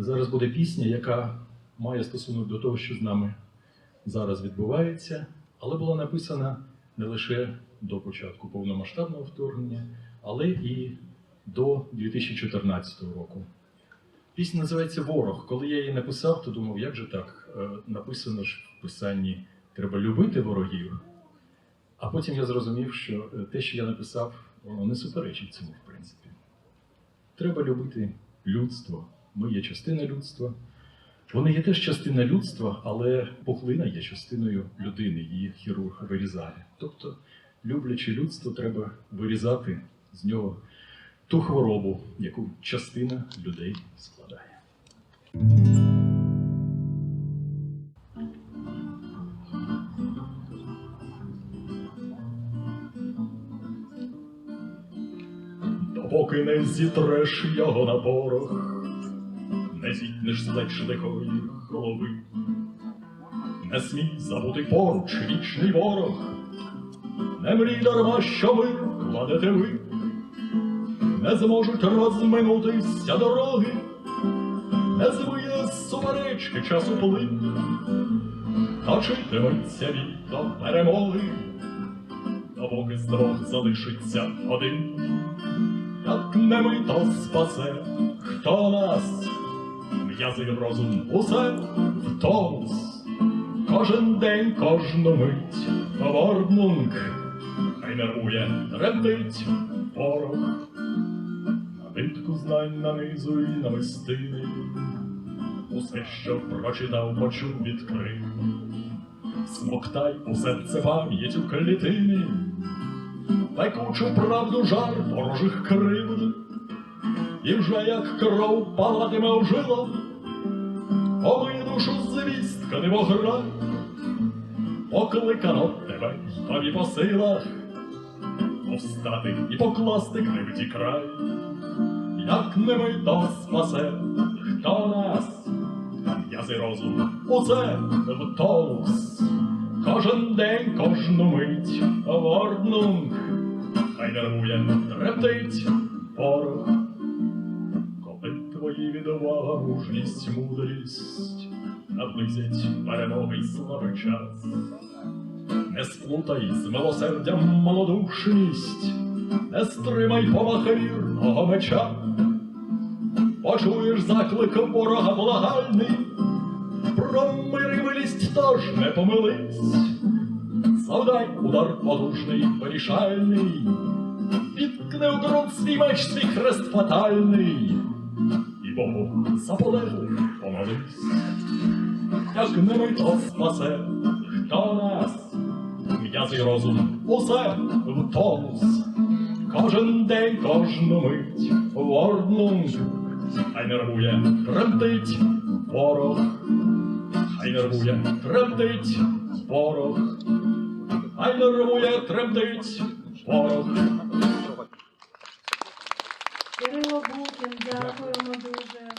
Зараз буде пісня, яка має стосунок до того, що з нами зараз відбувається, але була написана не лише до початку повномасштабного вторгнення, але і до 2014 року. Пісня називається Ворог. Коли я її написав, то думав, як же так? Е, Написано ж в писанні треба любити ворогів. А потім я зрозумів, що е, те, що я написав, воно не суперечить цьому, в принципі. Треба любити людство. Ми є частина людства. Вони є теж частина людства, але пухлина є частиною людини, її хірург вирізає. Тобто, люблячи людство, треба вирізати з нього ту хворобу, яку частина людей складає. Допоки не зітреш його на порох, не зітнеш з плеч лихої голови, не смій забути поруч вічний ворог, не мрій дарма, що мир кладете ви, не зможуть розминутися дороги, не змиє суперечки часу плин, точитиметься від до перемоги, допоки з двох залишиться один. Як не ми, то спасе, хто нас, м'язи розум усе в тонус, кожен день, кожну мить, Ворднунг, хай нервує, тремтить порох, набитку знань нанизуй намистини, усе, що прочитав, почув, відкрив, смоктай у серце пам'ять у клітини, пекучу правду жар ворожих кривд, і вже як кров палатиме у жилах, омиє душу звістка немогра, покликано тебе й по силах, повстати і покласти кривді край, як не ми то спасе, хто нас, м'язи розум, усе в тонус. Кожен день, кожну мить, Ворднунг, хай нервує, тремтить порох. Мужність, мудрість наблизять перемоги й слави час. Не сплутай з милосердям малодушність, не стримай помахи вірного меча. Почуєш заклик ворога благальний, про мир і милість тож не помились. Завдай удар потужний, вирішальний, Відкни у ґрунт свій меч, свій хрест фатальний, І Богу за полеглих помолись. Як не то спасе, хто нас, м'язи розум, усе в тонус. Кожен день, кожну мить, Ворднунг, хай нервує, тремтить ворог, хай нервує, тремтить ворог, хай нервує, тремтить ворог. Кирило Букін, дякуємо дуже.